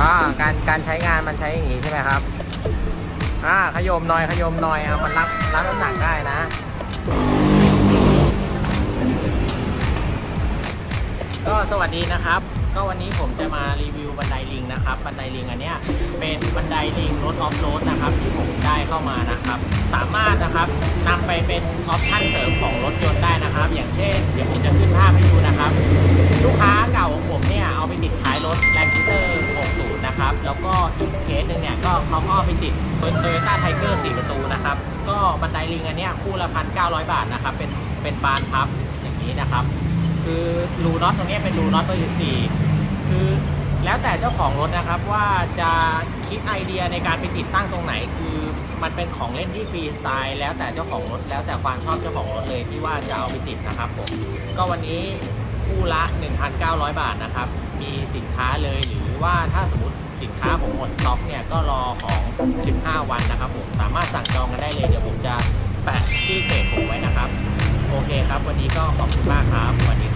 อ่าการการใช้งานมันใช้อย่างนี้ใช่ไหมครับอ่าขยมหน่อยขยมหน่อยครับมันรับรับน้ำหนักได้นะก็สวัสดีนะครับ ก็วันนี้ผมจะมารีวิวบันไดลิงนะครับ บันไดลิงอันเนี้ยเป็นบันไดลิงรถออฟโรดนะครับ ที่ผมได้เข้ามานะครับ สามารถนะครับนำไปเป็นออปชั่นเสริมของรถยนต์ได้นะครับ อย่างเช่น เดี๋ยวผมจะขึ้นภาพให้ดูนะครับ ลูกค้าเก่าของผมเนี่ยเอาไปติดท้ายรถ Land Cruiser 60 นะครับ แล้วก็อีกเคสหนึ่งเนี่ยก็เขาก็เอาไปติด Toyota Tiger 4ประตูนะครับ ก็บันไดลิงอันเนี้ยคู่ละพันเก้าร้อยบาทนะครับ เป็นเป็นบานพับอย่างนี้นะครับ คือรูน็อตตรงนี้เป็นรูน็อตเบอร์14คือแล้วแต่เจ้าของรถนะครับว่าจะคิดไอเดียในการไปติดตั้งตรงไหน คือมันเป็นของเล่นที่ฟรีสไตล์แล้วแต่เจ้าของรถแล้วแต่ความชอบเจ้าของรถเลยที่ว่าจะเอาไปติดนะครับผมก็วันนี้คู่ละ 1,900 บาทนะครับ มีสินค้าเลยหรือว่าถ้าสมมติ สินค้าผมหมดสต็อกเนี่ยก็รอของ 15 วันนะครับผมสามารถสั่งจองกันได้เลยเดี๋ยวผมจะแปะชื่อเพจผมไว้นะครับ โอเคครับ วันนี้ก็ขอบคุณมากครับสวัสดีครับ